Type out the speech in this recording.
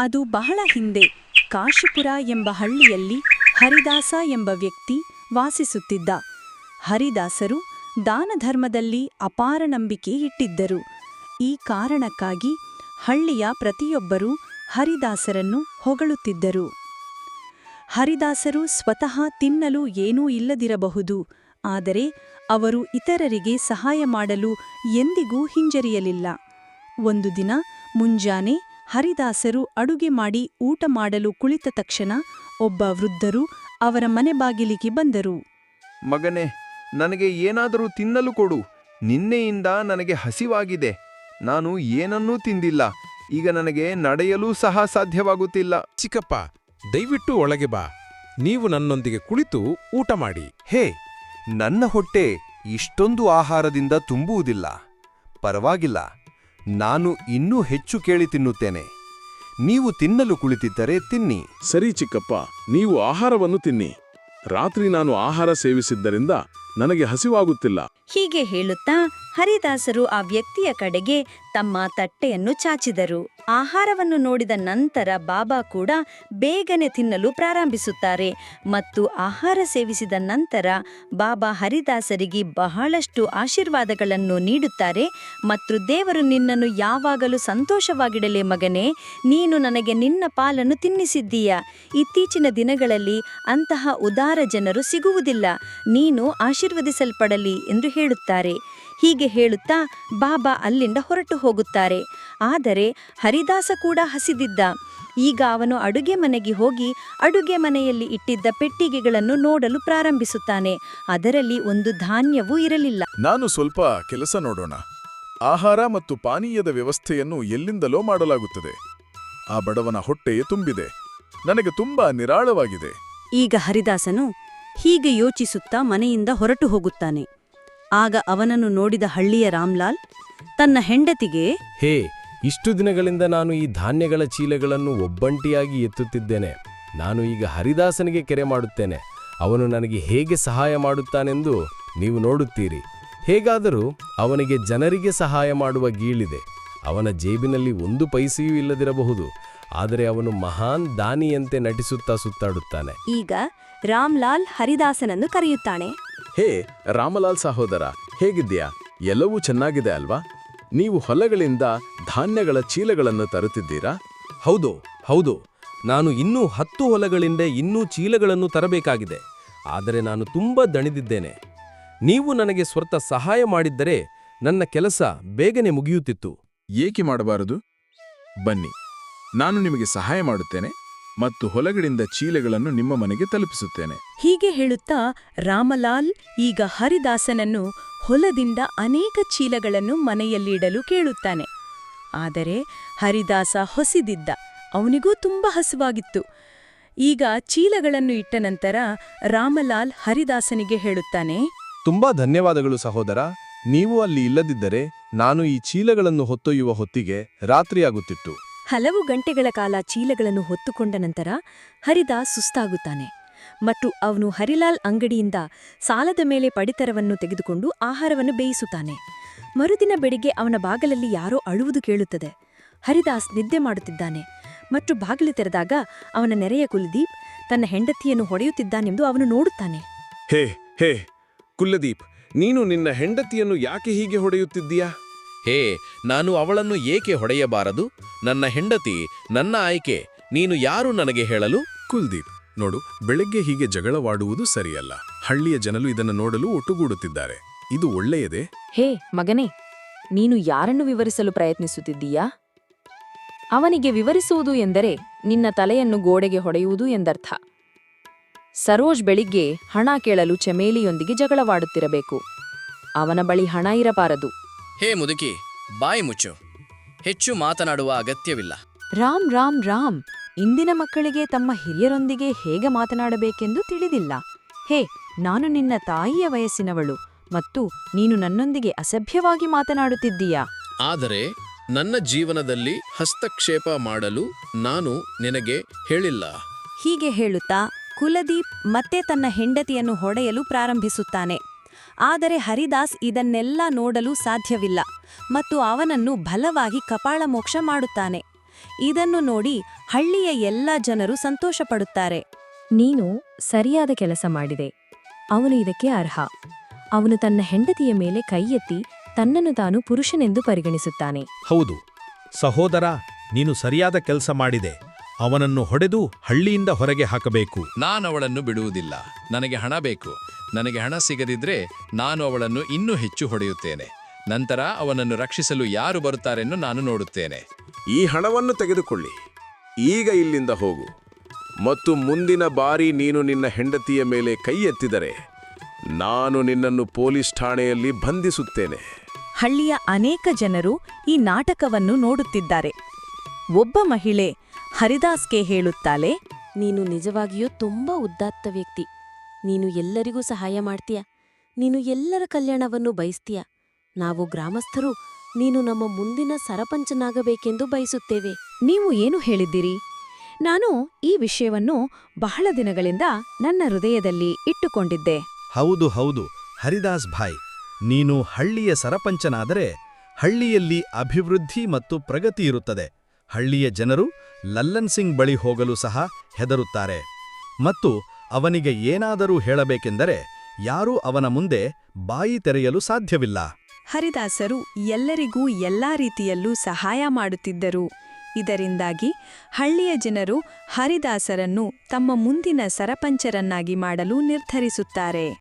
ಅದು ಬಹಳ ಹಿಂದೆ ಕಾಶಿಪುರ ಎಂಬ ಹಳ್ಳಿಯಲ್ಲಿ ಹರಿದಾಸ ಎಂಬ ವ್ಯಕ್ತಿ ವಾಸಿಸುತ್ತಿದ್ದ. ಹರಿದಾಸರು ದಾನಧರ್ಮದಲ್ಲಿ ಅಪಾರ ನಂಬಿಕೆ ಇಟ್ಟಿದ್ದರು. ಈ ಕಾರಣಕ್ಕಾಗಿ ಹಳ್ಳಿಯ ಪ್ರತಿಯೊಬ್ಬರೂ ಹರಿದಾಸರನ್ನು ಹೊಗಳುತ್ತಿದ್ದರು. ಹರಿದಾಸರು ಸ್ವತಃ ತಿನ್ನಲು ಏನೂ ಇಲ್ಲದಿರಬಹುದು, ಆದರೆ ಅವರು ಇತರರಿಗೆ ಸಹಾಯ ಮಾಡಲು ಎಂದಿಗೂ ಹಿಂಜರಿಯಲಿಲ್ಲ. ಒಂದು ದಿನ ಮುಂಜಾನೆ ಹರಿದಾಸರು ಅಡುಗೆ ಮಾಡಿ ಊಟ ಮಾಡಲು ಕುಳಿತ ತಕ್ಷಣ ಒಬ್ಬ ವೃದ್ಧರು ಅವರ ಮನೆ ಬಾಗಿಲಿಗೆ ಬಂದರು. ಮಗನೇ ನನಗೆ ಏನಾದರೂ ತಿನ್ನಲು ಕೊಡು. ನಿನ್ನೆಯಿಂದ ನನಗೆ ಹಸಿವಾಗಿದೆ. ನಾನು ಏನನ್ನೂ ತಿಂದಿಲ್ಲ. ಈಗ ನನಗೆ ನಡೆಯಲೂ ಸಹ ಸಾಧ್ಯವಾಗುತ್ತಿಲ್ಲ. ಚಿಕ್ಕಪ್ಪ ದಯವಿಟ್ಟು ಒಳಗೆ ಬಾ. ನೀವು ನನ್ನೊಂದಿಗೆ ಕುಳಿತು ಊಟ ಮಾಡಿ. ಹೇ ನನ್ನ ಹೊಟ್ಟೆ ಇಷ್ಟೊಂದು ಆಹಾರದಿಂದ ತುಂಬುವುದಿಲ್ಲ. ಪರವಾಗಿಲ್ಲ. ನಾನು ಇನ್ನೂ ಹೆಚ್ಚು ಕೇಳಿ ತಿನ್ನುತ್ತೇನೆ. ನೀವು ತಿನ್ನಲು ಕುಳಿತಿದ್ದರೆ ತಿನ್ನಿ. ಸರಿ ಚಿಕ್ಕಪ್ಪ ನೀವು ಆಹಾರವನ್ನು ತಿನ್ನಿ. ರಾತ್ರಿ ನಾನು ಆಹಾರ ಸೇವಿಸಿದ್ದರಿಂದ ನನಗೆ ಹಸಿವಾಗುತ್ತಿಲ್ಲ. ಹೀಗೆ ಹೇಳುತ್ತಾ ಹರಿದಾಸರು ಆ ವ್ಯಕ್ತಿಯ ಕಡೆಗೆ ತಮ್ಮ ತಟ್ಟೆಯನ್ನು ಚಾಚಿದರು. ಆಹಾರವನ್ನು ನೋಡಿದ ನಂತರ ಬಾಬಾ ಕೂಡ ಬೇಗನೆ ತಿನ್ನಲು ಪ್ರಾರಂಭಿಸುತ್ತಾರೆ ಮತ್ತು ಆಹಾರ ಸೇವಿಸಿದ ನಂತರ ಬಾಬಾ ಹರಿದಾಸರಿಗೆ ಬಹಳಷ್ಟು ಆಶೀರ್ವಾದಗಳನ್ನು ನೀಡುತ್ತಾರೆ ಮತ್ತು ದೇವರು ನಿನ್ನನ್ನು ಯಾವಾಗಲೂ ಸಂತೋಷವಾಗಿಡಲೇ ಮಗನೇ, ನೀನು ನನಗೆ ನಿನ್ನ ಪಾಲನ್ನು ತಿನ್ನಿಸಿದ್ದೀಯ. ಇತ್ತೀಚಿನ ದಿನಗಳಲ್ಲಿ ಅಂತಹ ಉದಾರ ಜನರು ಸಿಗುವುದಿಲ್ಲ, ನೀನು ಆಶೀರ್ವದಿಸಲ್ಪಡಲಿ ಎಂದು ಹೇಳುತ್ತಾರೆ. ಹೀಗೆ ಹೇಳುತ್ತಾ ಬಾಬಾ ಅಲ್ಲಿಂದ ಹೊರಟು ಹೋಗುತ್ತಾರೆ. ಆದರೆ ಹರಿದಾಸ ಕೂಡ ಹಸಿದಿದ್ದ. ಈಗ ಅವನು ಅಡುಗೆ ಮನೆಗೆ ಹೋಗಿ ಅಡುಗೆ ಮನೆಯಲ್ಲಿ ಇಟ್ಟಿದ್ದ ಪೆಟ್ಟಿಗೆಗಳನ್ನು ನೋಡಲು ಪ್ರಾರಂಭಿಸುತ್ತಾನೆ. ಅದರಲ್ಲಿ ಒಂದು ಧಾನ್ಯವೂ ಇರಲಿಲ್ಲ. ನಾನು ಸ್ವಲ್ಪ ಕೆಲಸ ನೋಡೋಣ. ಆಹಾರ ಮತ್ತು ಪಾನೀಯದ ವ್ಯವಸ್ಥೆಯನ್ನು ಎಲ್ಲಿಂದಲೋ ಮಾಡಲಾಗುತ್ತದೆ. ಆ ಬಡವನ ಹೊಟ್ಟೆಯೇ ತುಂಬಿದೆ. ನನಗೆ ತುಂಬಾ ನಿರಾಳವಾಗಿದೆ. ಈಗ ಹರಿದಾಸನು ಹೀಗೆ ಯೋಚಿಸುತ್ತಾ ಮನೆಯಿಂದ ಹೊರಟು ಹೋಗುತ್ತಾನೆ. ಆಗ ಅವನನ್ನು ನೋಡಿದ ಹಳ್ಳಿಯ ರಾಮ್ಲಾಲ್ ತನ್ನ ಹೆಂಡತಿಗೆ ಹೇ ಇಷ್ಟು ದಿನಗಳಿಂದ ನಾನು ಈ ಧಾನ್ಯಗಳ ಚೀಲಗಳನ್ನು ಒಬ್ಬಂಟಿಯಾಗಿ ಎತ್ತುತ್ತಿದ್ದೇನೆ. ನಾನು ಈಗ ಹರಿದಾಸನಿಗೆ ಕೆರೆ ಮಾಡುತ್ತೇನೆ. ಅವನು ನನಗೆ ಹೇಗೆ ಸಹಾಯ ಮಾಡುತ್ತಾನೆಂದು ನೀವು ನೋಡುತ್ತೀರಿ. ಹೇಗಾದರೂ ಅವನಿಗೆ ಜನರಿಗೆ ಸಹಾಯ ಮಾಡುವ ಗೀಳಿದೆ. ಅವನ ಜೇಬಿನಲ್ಲಿ ಒಂದು ಪೈಸೆಯೂ ಇಲ್ಲದಿರಬಹುದು. ಆದರೆ ಅವನು ಮಹಾನ್ ದಾನಿಯಂತೆ ನಟಿಸುತ್ತಾ ಸುತ್ತಾಡುತ್ತಾನೆ. ಈಗ ರಾಮ್ಲಾಲ್ ಹರಿದಾಸನನ್ನು ಕರೆಯುತ್ತಾನೆ. ಹೇ ರಾಮಲಾಲ್ ಸಹೋದರ ಹೇಗಿದ್ಯಾ ಎಲ್ಲವೂ ಚೆನ್ನಾಗಿದೆ ಅಲ್ವಾ? ನೀವು ಹೊಲಗಳಿಂದ ಧಾನ್ಯಗಳ ಚೀಲಗಳನ್ನು ತರುತ್ತಿದ್ದೀರಾ? ಹೌದು ಹೌದು. ನಾನು ಇನ್ನೂ ಹತ್ತು ಹೊಲಗಳಿಂದ ಇನ್ನೂ ಚೀಲಗಳನ್ನು ತರಬೇಕಾಗಿದೆ. ಆದರೆ ನಾನು ತುಂಬ ದಣಿದಿದ್ದೇನೆ. ನೀವು ನನಗೆ ಸ್ವರ್ಥ ಸಹಾಯ ಮಾಡಿದ್ದರೆ ನನ್ನ ಕೆಲಸ ಬೇಗನೆ ಮುಗಿಯುತ್ತಿತ್ತು. ಏಕೆ ಮಾಡಬಾರದು? ಬನ್ನಿ ನಾನು ನಿಮಗೆ ಸಹಾಯ ಮಾಡುತ್ತೇನೆ. ಮತ್ತು ಹೊಲಗಳಿಂದ ಚೀಲಗಳನ್ನು ನಿಮ್ಮ ಮನೆಗೆ ತಲುಪಿಸುತ್ತೇನೆ. ಹೀಗೆ ಹೇಳುತ್ತಾ ರಾಮಲಾಲ್ ಈಗ ಹರಿದಾಸನನ್ನು ಹೊಲದಿಂದ ಅನೇಕ ಚೀಲಗಳನ್ನು ಮನೆಯಲ್ಲಿಡಲು ಕೇಳುತ್ತಾನೆ. ಆದರೆ ಹರಿದಾಸ ಹೊಸಿದಿದ್ದ. ಅವನಿಗೂ ತುಂಬ ಹಸುವಾಗಿತ್ತು. ಈಗ ಚೀಲಗಳನ್ನು ಇಟ್ಟ ನಂತರ ರಾಮಲಾಲ್ ಹರಿದಾಸನಿಗೆ ಹೇಳುತ್ತಾನೆ ತುಂಬಾ ಧನ್ಯವಾದಗಳು ಸಹೋದರ. ನೀವು ಅಲ್ಲಿ ಇಲ್ಲದಿದ್ದರೆ ನಾನು ಈ ಚೀಲಗಳನ್ನು ಹೊತ್ತೊಯ್ಯುವ ಹೊತ್ತಿಗೆ ರಾತ್ರಿಯಾಗುತ್ತಿತ್ತು. ಹಲವು ಗಂಟೆಗಳ ಕಾಲ ಚೀಲಗಳನ್ನು ಹೊತ್ತುಕೊಂಡ ನಂತರ ಹರಿದಾಸ್ ಸುಸ್ತಾಗುತ್ತಾನೆ ಮತ್ತು ಅವನು ಹರಿಲಾಲ್ ಅಂಗಡಿಯಿಂದ ಸಾಲದ ಮೇಲೆ ಪಡಿತರವನ್ನು ತೆಗೆದುಕೊಂಡು ಆಹಾರವನ್ನು ಬೇಯಿಸುತ್ತಾನೆ. ಮರುದಿನ ಬೆಳಿಗ್ಗೆ ಅವನ ಬಾಗಲಲ್ಲಿ ಯಾರೋ ಅಳುವುದು ಕೇಳುತ್ತದೆ. ಹರಿದಾಸ್ ನಿದ್ದೆ ಮಾಡುತ್ತಿದ್ದಾನೆ ಮತ್ತು ಬಾಗಿಲು ತೆರೆದಾಗ ಅವನ ನೆರೆಯ ಕುಲದೀಪ್ ತನ್ನ ಹೆಂಡತಿಯನ್ನು ಹೊಡೆಯುತ್ತಿದ್ದಾನೆಂದು ಅವನು ನೋಡುತ್ತಾನೆ. ಹೇ ಹೇ, ಕುಲದೀಪ್, ನೀನು ನಿನ್ನ ಹೆಂಡತಿಯನ್ನು ಯಾಕೆ ಹೀಗೆ ಹೊಡೆಯುತ್ತಿದ್ದೀಯಾ? ಹೇ ನಾನು ಅವಳನ್ನು ಏಕೆ ಹೊಡೆಯಬಾರದು? ನನ್ನ ಹೆಂಡತಿ ನನ್ನ ಆಯ್ಕೆ ನೀನು ಯಾರು ನನಗೆ ಹೇಳಲು? ಕುಲ್ದೀಪ್ ನೋಡು ಬೆಳಗ್ಗೆ ಹೀಗೆ ಜಗಳವಾಡುವುದು ಸರಿಯಲ್ಲ. ಹಳ್ಳಿಯ ಜನರು ಇದನ್ನು ನೋಡಲು ಒಟ್ಟುಗೂಡುತ್ತಿದ್ದಾರೆ. ಇದು ಒಳ್ಳೆಯದೇ? ಹೇ ಮಗನೇ ನೀನು ಯಾರನ್ನು ವಿವರಿಸಲು ಪ್ರಯತ್ನಿಸುತ್ತಿದ್ದೀಯಾ? ಅವನಿಗೆ ವಿವರಿಸುವುದು ಎಂದರೆ ನಿನ್ನ ತಲೆಯನ್ನು ಗೋಡೆಗೆ ಹೊಡೆಯುವುದು ಎಂದರ್ಥ. ಸರೋಜ್ ಬೆಳಿಗ್ಗೆ ಹಣ ಕೇಳಲು ಚಮೇಲಿಯೊಂದಿಗೆ ಜಗಳವಾಡುತ್ತಿರಬೇಕು. ಅವನ ಬಳಿ ಹಣ ಇರಬಾರದು. ಹೇ ಮುದುಕಿ ಬಾಯಿ ಮುಚ್ಚು. ಹೆಚ್ಚು ಮಾತನಾಡುವ ಅಗತ್ಯವಿಲ್ಲ. ರಾಮ್ ರಾಮ್ ರಾಮ್ ಇಂದಿನ ಮಕ್ಕಳಿಗೆ ತಮ್ಮ ಹಿರಿಯರೊಂದಿಗೆ ಹೇಗೆ ಮಾತನಾಡಬೇಕೆಂದು ತಿಳಿದಿಲ್ಲ. ಹೇ ನಾನು ನಿನ್ನ ತಾಯಿಯ ವಯಸ್ಸಿನವಳು ಮತ್ತು ನೀನು ನನ್ನೊಂದಿಗೆ ಅಸಭ್ಯವಾಗಿ ಮಾತನಾಡುತ್ತಿದ್ದೀಯಾ? ಆದರೆ ನನ್ನ ಜೀವನದಲ್ಲಿ ಹಸ್ತಕ್ಷೇಪ ಮಾಡಲು ನಾನು ನಿನಗೆ ಹೇಳಿಲ್ಲ. ಹೀಗೆ ಹೇಳುತ್ತಾ ಕುಲದೀಪ್ ಮತ್ತೆ ತನ್ನ ಹೆಂಡತಿಯನ್ನು ಹೊಡೆಯಲು ಪ್ರಾರಂಭಿಸುತ್ತಾನೆ. ಆದರೆ ಹರಿದಾಸ್ ಇದನ್ನೆಲ್ಲ ನೋಡಲು ಸಾಧ್ಯವಿಲ್ಲ ಮತ್ತು ಅವನನ್ನು ಬಲವಾಗಿ ಕಪಾಳಮೋಕ್ಷ ಮಾಡುತ್ತಾನೆ. ಇದನ್ನು ನೋಡಿ ಹಳ್ಳಿಯ ಎಲ್ಲ ಜನರು ಸಂತೋಷಪಡುತ್ತಾರೆ. ನೀನು ಸರಿಯಾದ ಕೆಲಸ ಮಾಡಿದೆ. ಅವನು ಇದಕ್ಕೆ ಅರ್ಹ. ಅವನು ತನ್ನ ಹೆಂಡತಿಯ ಮೇಲೆ ಕೈ ಎತ್ತಿ ತನ್ನನ್ನು ತಾನು ಪುರುಷನೆಂದು ಪರಿಗಣಿಸುತ್ತಾನೆ. ಹೌದು. ಸಹೋದರ ನೀನು ಸರಿಯಾದ ಕೆಲಸ ಮಾಡಿದೆ. ಅವನನ್ನು ಹೊಡೆದು ಹಳ್ಳಿಯಿಂದ ಹೊರಗೆ ಹಾಕಬೇಕು. ನಾನವಳನ್ನು ಬಿಡುವುದಿಲ್ಲ. ನನಗೆ ಹಣ ಬೇಕು. ನನಗೆ ಹಣ ಸಿಗದಿದ್ರೆ ನಾನು ಅವಳನ್ನು ಇನ್ನೂ ಹೆಚ್ಚು ಹೊಡೆಯುತ್ತೇನೆ. ನಂತರ ಅವನನ್ನು ರಕ್ಷಿಸಲು ಯಾರು ಬರುತ್ತಾರೆನ್ನು ನಾನು ನೋಡುತ್ತೇನೆ. ಈ ಹಣವನ್ನು ತೆಗೆದುಕೊಳ್ಳಿ. ಈಗ ಇಲ್ಲಿಂದ ಹೋಗು. ಮತ್ತು ಮುಂದಿನ ಬಾರಿ ನೀನು ನಿನ್ನ ಹೆಂಡತಿಯ ಮೇಲೆ ಕೈ ಎತ್ತಿದರೆ ನಾನು ನಿನ್ನನ್ನು ಪೊಲೀಸ್ ಠಾಣೆಯಲ್ಲಿ ಬಂಧಿಸುತ್ತೇನೆ. ಹಳ್ಳಿಯ ಅನೇಕ ಜನರು ಈ ನಾಟಕವನ್ನು ನೋಡುತ್ತಿದ್ದಾರೆ. ಒಬ್ಬ ಮಹಿಳೆ ಹರಿದಾಸ್ಗೆ ಹೇಳುತ್ತಾಳೆ ನೀನು ನಿಜವಾಗಿಯೂ ತುಂಬಾ ಉದ್ದಾತ್ತ ವ್ಯಕ್ತಿ. ನೀನು ಎಲ್ಲರಿಗೂ ಸಹಾಯ ಮಾಡ್ತೀಯ? ನೀನು ಎಲ್ಲರ ಕಲ್ಯಾಣವನ್ನು ಬಯಸ್ತೀಯ? ನಾವು ಗ್ರಾಮಸ್ಥರು ನೀನು ನಮ್ಮ ಮುಂದಿನ ಸರಪಂಚನಾಗಬೇಕೆಂದು ಬಯಸುತ್ತೇವೆ. ನೀವು ಏನು ಹೇಳಿದ್ದೀರಿ? ನಾನು ಈ ವಿಷಯವನ್ನು ಬಹಳ ದಿನಗಳಿಂದ ನನ್ನ ಹೃದಯದಲ್ಲಿ ಇಟ್ಟುಕೊಂಡಿದ್ದೆ. ಹೌದು ಹೌದು. ಹರಿದಾಸ್ ಭಾಯ್ ನೀನು ಹಳ್ಳಿಯ ಸರಪಂಚನಾದರೆ ಹಳ್ಳಿಯಲ್ಲಿ ಅಭಿವೃದ್ಧಿ ಮತ್ತು ಪ್ರಗತಿ ಇರುತ್ತದೆ. ಹಳ್ಳಿಯ ಜನರು ಲಲ್ಲನ್ ಸಿಂಗ್ ಬಳಿ ಹೋಗಲು ಸಹ ಹೆದರುತ್ತಾರೆ. ಮತ್ತು ಅವನಿಗೆ ಏನಾದರೂ ಹೇಳಬೇಕೆಂದರೆ ಯಾರೂ ಅವನ ಮುಂದೆ ಬಾಯಿ ತೆರೆಯಲು ಸಾಧ್ಯವಿಲ್ಲ. ಹರಿದಾಸರು ಎಲ್ಲರಿಗೂ ಎಲ್ಲಾ ರೀತಿಯಲ್ಲೂ ಸಹಾಯ ಮಾಡುತ್ತಿದ್ದರು. ಇದರಿಂದಾಗಿ ಹಳ್ಳಿಯ ಜನರು ಹರಿದಾಸರನ್ನು ತಮ್ಮ ಮುಂದಿನ ಸರಪಂಚರನ್ನಾಗಿ ಮಾಡಲು ನಿರ್ಧರಿಸುತ್ತಾರೆ.